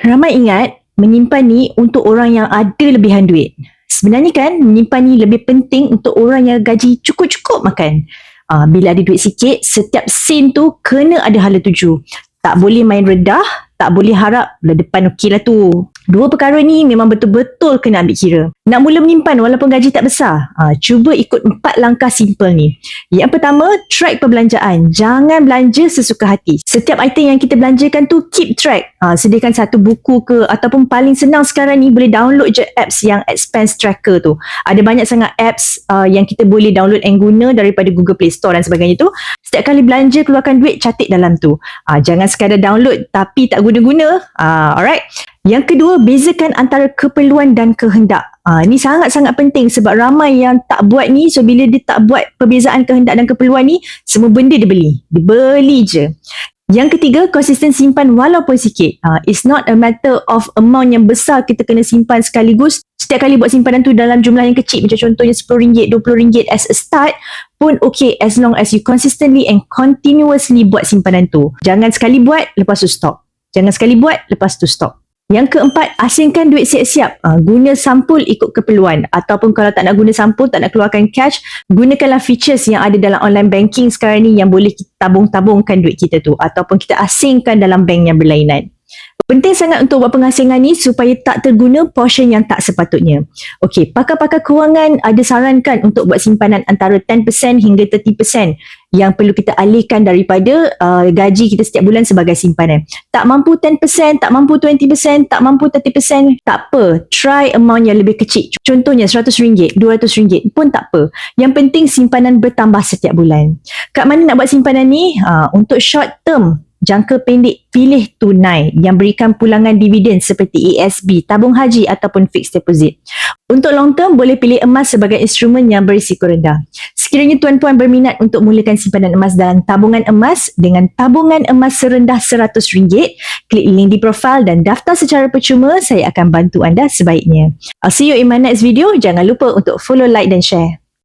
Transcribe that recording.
Ramai ingat menyimpan ni untuk orang yang ada lebihan duit. Sebenarnya kan menyimpan ni lebih penting untuk orang yang gaji cukup-cukup makan. Uh, bila ada duit sikit, setiap sen tu kena ada hala tuju. Tak boleh main redah, tak boleh harap bulan depan okey lah tu. Dua perkara ni memang betul-betul kena ambil kira. Nak mula menyimpan walaupun gaji tak besar, ha, cuba ikut empat langkah simple ni. Yang pertama, track perbelanjaan. Jangan belanja sesuka hati. Setiap item yang kita belanjakan tu, keep track. Ha, sediakan satu buku ke ataupun paling senang sekarang ni boleh download je apps yang expense tracker tu. Ada banyak sangat apps uh, yang kita boleh download and guna daripada Google Play Store dan sebagainya tu. Setiap kali belanja keluarkan duit, catat dalam tu. Ha, jangan sekadar download tapi tak guna-guna. Ha, alright. Yang kedua, bezakan antara keperluan dan kehendak. Ha, ini sangat-sangat penting sebab ramai yang tak buat ni. So, bila dia tak buat perbezaan kehendak dan keperluan ni, semua benda dia beli. Dia beli je. Yang ketiga, konsisten simpan walaupun sikit. Ha, it's not a matter of amount yang besar kita kena simpan sekaligus. Setiap kali buat simpanan tu dalam jumlah yang kecil, macam contohnya RM10, RM20 as a start, pun okay as long as you consistently and continuously buat simpanan tu. Jangan sekali buat, lepas tu stop. Jangan sekali buat, lepas tu stop. Yang keempat, asingkan duit siap-siap. Uh, guna sampul ikut keperluan. Ataupun kalau tak nak guna sampul, tak nak keluarkan cash, gunakanlah features yang ada dalam online banking sekarang ni yang boleh kita tabung-tabungkan duit kita tu. Ataupun kita asingkan dalam bank yang berlainan. Penting sangat untuk buat pengasingan ni supaya tak terguna portion yang tak sepatutnya. Okey, pakar-pakar kewangan ada sarankan untuk buat simpanan antara 10% hingga 30% yang perlu kita alihkan daripada uh, gaji kita setiap bulan sebagai simpanan. Tak mampu 10%, tak mampu 20%, tak mampu 30%, tak apa. Try amount yang lebih kecil. Contohnya RM100, RM200 pun tak apa. Yang penting simpanan bertambah setiap bulan. Kat mana nak buat simpanan ni? Uh, untuk short term, jangka pendek pilih tunai yang berikan pulangan dividen seperti ASB, tabung haji ataupun fixed deposit. Untuk long term boleh pilih emas sebagai instrumen yang berisiko rendah. Sekiranya tuan-puan berminat untuk mulakan simpanan emas dalam tabungan emas dengan tabungan emas serendah RM100, klik link di profil dan daftar secara percuma, saya akan bantu anda sebaiknya. I'll see you in my next video. Jangan lupa untuk follow, like dan share.